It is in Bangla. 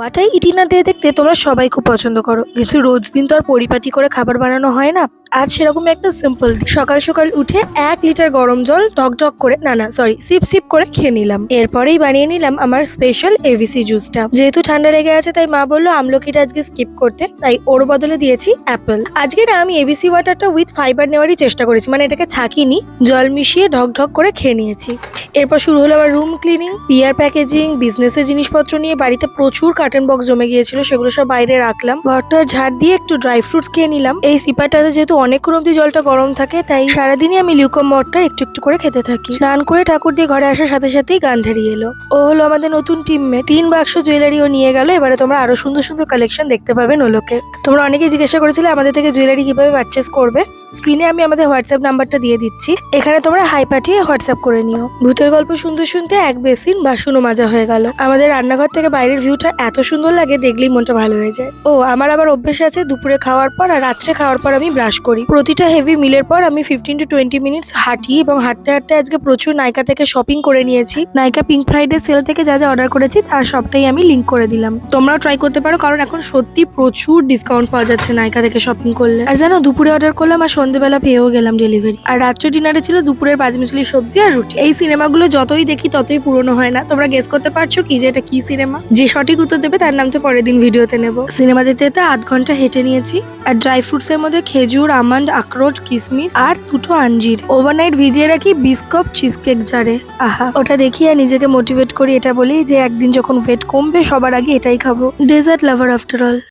ওয়াটাই ইটিনা ডে দেখতে তোমরা সবাই খুব পছন্দ করো। কিন্তু রোজ দিন তো আর পরিপাটি করে খাবার বানানো হয় না। আজ সেরকমই একটা সিম্পল সকাল সকাল উঠে এক লিটার গরম জল টক টক করে, না না সরি সিপ সিপ করে খেয়ে নিলাম। এরপরেই বানিয়ে নিলাম আমার স্পেশাল এভিসি জুসটা যেহেতু ঠান্ডা লেগে আছে, তাই মা বলল আমলকিটা আজকে স্কিপ করতে, তাই ওর বদলে দিয়েছি অ্যাপেল আজকে না, আমি এবিসি ওয়াটারটা উইথ ফাইবার নেওয়ারই চেষ্টা করেছি মানে এটাকে ছাকিনি, জল মিশিয়ে ঢক ঢক করে খেয়ে নিয়েছি। এরপর শুরু হলো আমার রুম ক্লিনিং পিয়ার প্যাকেজিং বিজনেসের জিনিসপত্র নিয়ে বাড়িতে প্রচুর কার্টন বক্স জমে গিয়েছিল, সেগুলো সব বাইরে রাখলাম। ঘরটার ঝাড় দিয়ে একটু ড্রাই ফ্রুটস খেয়ে নিলাম। এই সিপারটাতে যেহেতু অনেকক্ষণ অব্দি জলটা গরম থাকে, তাই সারাদিনই আমি লিউকম মটটা একটু একটু করে খেতে থাকি। স্নান করে ঠাকুর দিয়ে ঘরে আসার সাথে সাথেই গান ধারিয়ে এলো। ও হলো আমাদের নতুন টিমমেট তিন বাক্স জুয়েলারিও নিয়ে গেল, এবারে তোমরা আরও সুন্দর সুন্দর কালেকশন দেখতে পাবেন ওলোকে তোমরা অনেকেই জিজ্ঞাসা করেছিলে আমাদের থেকে জুয়েলারি কীভাবে পারচেস করবে। স্ক্রিনে আমি আমাদের হোয়াটসঅ্যাপ নাম্বারটা দিয়ে দিচ্ছি। এখানে তোমরা হাই পাঠিয়ে হোয়াটসঅ্যাপ করে নিও। ভূতের গল্প শুনতে শুনতে এক বেসিন বাসনও মাজা হয়ে গেল। আমাদের রান্নাঘর থেকে বাইরের ভিউটা এত সুন্দর লাগে, দেখলেই মনটা ভালো হয়ে যায়। ও, আমার আবার অভ্যেস আছে দুপুরে খাওয়ার পর আর রাত্রে খাওয়ার পর আমি ব্রাশ করি। প্রতিটা হেভি মিলের পর আমি ফিফটিন টু টোয়েন্টি মিনিটস হাঁটি এবং হাঁটতে হাঁটতে আজকে প্রচুর নাইকা থেকে শপিং করে নিয়েছি। নাইকা পিঙ্ক ফ্রাইডে সেল থেকে যা যা অর্ডার করেছি, তার সবটাই আমি লিঙ্ক করে দিলাম। তোমরাও ট্রাই করতে পারো, কারণ এখন সত্যি প্রচুর ডিসকাউন্ট পাওয়া যাচ্ছে নাইকা থেকে শপিং করলে। আর জানো, দুপুরে অর্ডার করলাম আর সন্ধ্যেবেলা পেয়েও গেলাম ডেলিভারি আর রাত্রে ডিনারে ছিল দুপুরের পাঁচমিশলি সবজি আর রুটি। এই সিনেমাগুলো যতই দেখি ততই পুরনো হয় না। তোমরা গেস করতে পারছ কি যে এটা কি সিনেমা যে সঠিক উত্তর দেবে তার নাম তো পরের দিন ভিডিওতে নেব। সিনেমা দেখতে যেতে আধ ঘণ্টা হেঁটে নিয়েছি। আর ড্রাই ফ্রুটস এর মধ্যে খেজুর, আমন্ড, আখরোট, কিসমিস আর দুটো আঞ্জির। ওভারনাইট ভিজিয়ে রাখি বিস্কপ চিজ কেক জারে আহা, ওটা দেখি আর নিজেকে মোটিভেট করি এটা বলি যে একদিন যখন ওয়েট কমবে সবার আগে এটাই খাব। ডেজার্ট লাভার আফটার অল